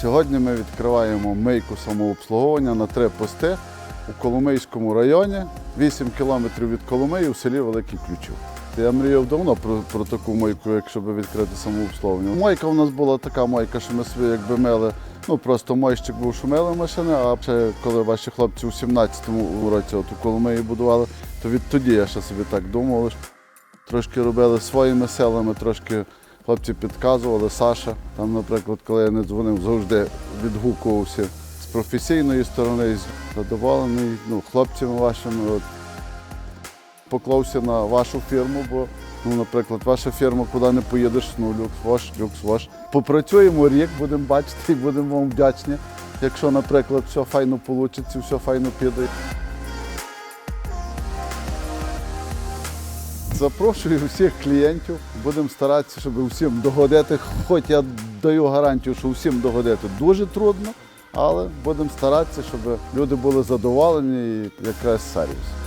Сьогодні ми відкриваємо мийку самообслуговування на три пости у Коломийському районі, 8 кілометрів від Коломиї у селі Великий Ключів. Я мріяв давно про, про таку мойку, якщо би відкрити самообслуговування. Мойка у нас була така мойка, що ми собі якби мили. Ну просто мойщик був, що мили машини, а ще коли ваші хлопці у 17-му році от у Коломиї будували, то відтоді я ще собі так думав. Трошки робили своїми силами, трошки хлопці підказували. Саша, там, наприклад, коли я не дзвонив, завжди відгукувався з професійної сторони, задоволений ну, хлопцями вашими. От. Поклався на вашу фірму, бо, ну, наприклад, ваша фірма, куди не поїдеш, ну, люкс ваш, люкс ваш. Попрацюємо рік, будемо бачити і будемо вам вдячні, якщо, наприклад, все файно вийде, все файно піде. Запрошую всіх клієнтів. Будемо старатися, щоб усім догодити. Хоч я даю гарантію, що усім догодити дуже трудно, але будемо старатися, щоб люди були задоволені і якраз сервіс.